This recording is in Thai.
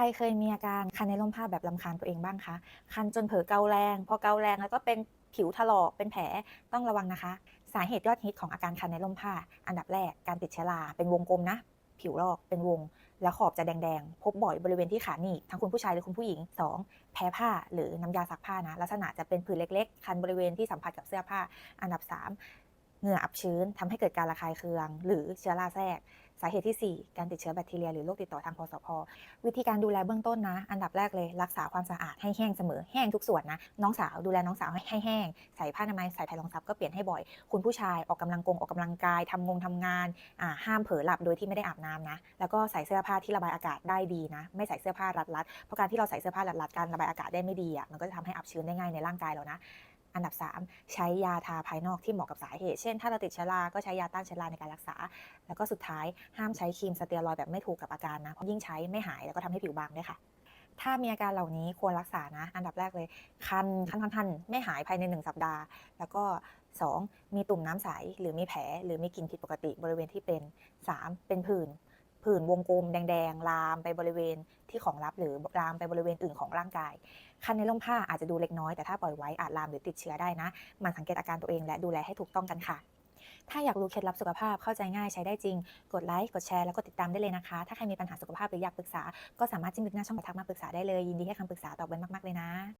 รเคยมีอาการคันในร่มผ้าแบบลำคาญตัวเองบ้างคะ คันจนเผลอเกาแรง พอเกาแรงแล้วก็เป็นผิวถลอกเป็นแผลต้องระวังนะคะ สาเหตุยอดฮิตของอาการคันในร่มผ้า อันดับแรกการติดเชื้อราเป็นวงกลมนะ ผิวลอกเป็นวง แล้วขอบจะแดงๆ พบบ่อยบริเวณที่ขาหนีบทั้งคุณผู้ชายหรือคุณผู้หญิง 2. แพ้ผ้าหรือน้ำยาซักผ้านะ ลักษณะจะเป็นผื่นเล็กๆ คันบริเวณที่สัมผัสกับเสื้อผ้า อันดับ 3. เหงื่ออับชื้นทำให้เกิดการระคายเคือง หรือเชื้อราแทรก สาเหตุที่ 4 การติดเชื้อแบคทีเรียหรือโรคติดต่อทางพสพ วิธีการดูแลเบื้องต้นนะ อันดับแรกเลยรักษาความสะอาดให้แห้งเสมอแห้งทุกส่วนนะ น้องสาวดูแลน้องสาวให้แห้ง ใส่ผ้าอนามัยใส่แผ่นรองซับก็เปลี่ยนให้บ่อย คุณผู้ชายออกกำลังกงออกกำลังกายทำงงทำงานห้ามเผลอหลับโดยที่ไม่ได้อาบน้ำนะ แล้วก็ใส่เสื้อผ้าที่ระบายอากาศได้ดีนะ ไม่ใส่เสื้อผ้ารัดๆเพราะการที่เราใส่เสื้อผ้ารัดๆการระบายอากาศได้ไม่ดีอะมันก็จะทำให้อับชื้นได้ง่ายในร่างกายเรานะ อันดับ 3 ใช้ยาทาภายนอกที่เหมาะกับสาเหตุ เช่น ถ้าเราติดเชื้อราก็ใช้ยาต้านเชื้อราในการรักษา แล้วก็สุดท้ายห้ามใช้ครีมสเตียรอยแบบไม่ถูกกับอาการนะ เพราะยิ่งใช้ไม่หายแล้วก็ทำให้ผิวบางด้วยค่ะ ถ้ามีอาการเหล่านี้ควรรักษานะ อันดับแรกเลย คัน คันคันคันไม่หายภายใน 1 สัปดาห์ แล้วก็ 2 มีตุ่มน้ำใส หรือมีแผล หรือมีกลิ่นผิดปกติบริเวณที่เป็น 3 เป็นผื่น ผื่นวงกลมแดงๆ ลามไปบริเวณที่ของลับหรือลามไปบริเวณอื่นของร่างกาย คันในร่มผ้าอาจจะดูเล็กน้อยแต่ถ้าปล่อยไว้อาจลามหรือติดเชื้อได้นะ มันสังเกตอาการตัวเองและดูแลให้ถูกต้องกันค่ะ ถ้าอยากรู้เคล็ดลับสุขภาพเข้าใจง่ายใช้ได้จริง กดไลค์ กดแชร์แล้วก็ติดตามได้เลยนะคะ ถ้าใครมีปัญหาสุขภาพหรืออยากปรึกษา ก็สามารถจิ้มลิงก์หน้าช่องมาทักมาปรึกษาได้เลย ยินดีให้คำปรึกษาตอบไว้มากๆเลยนะ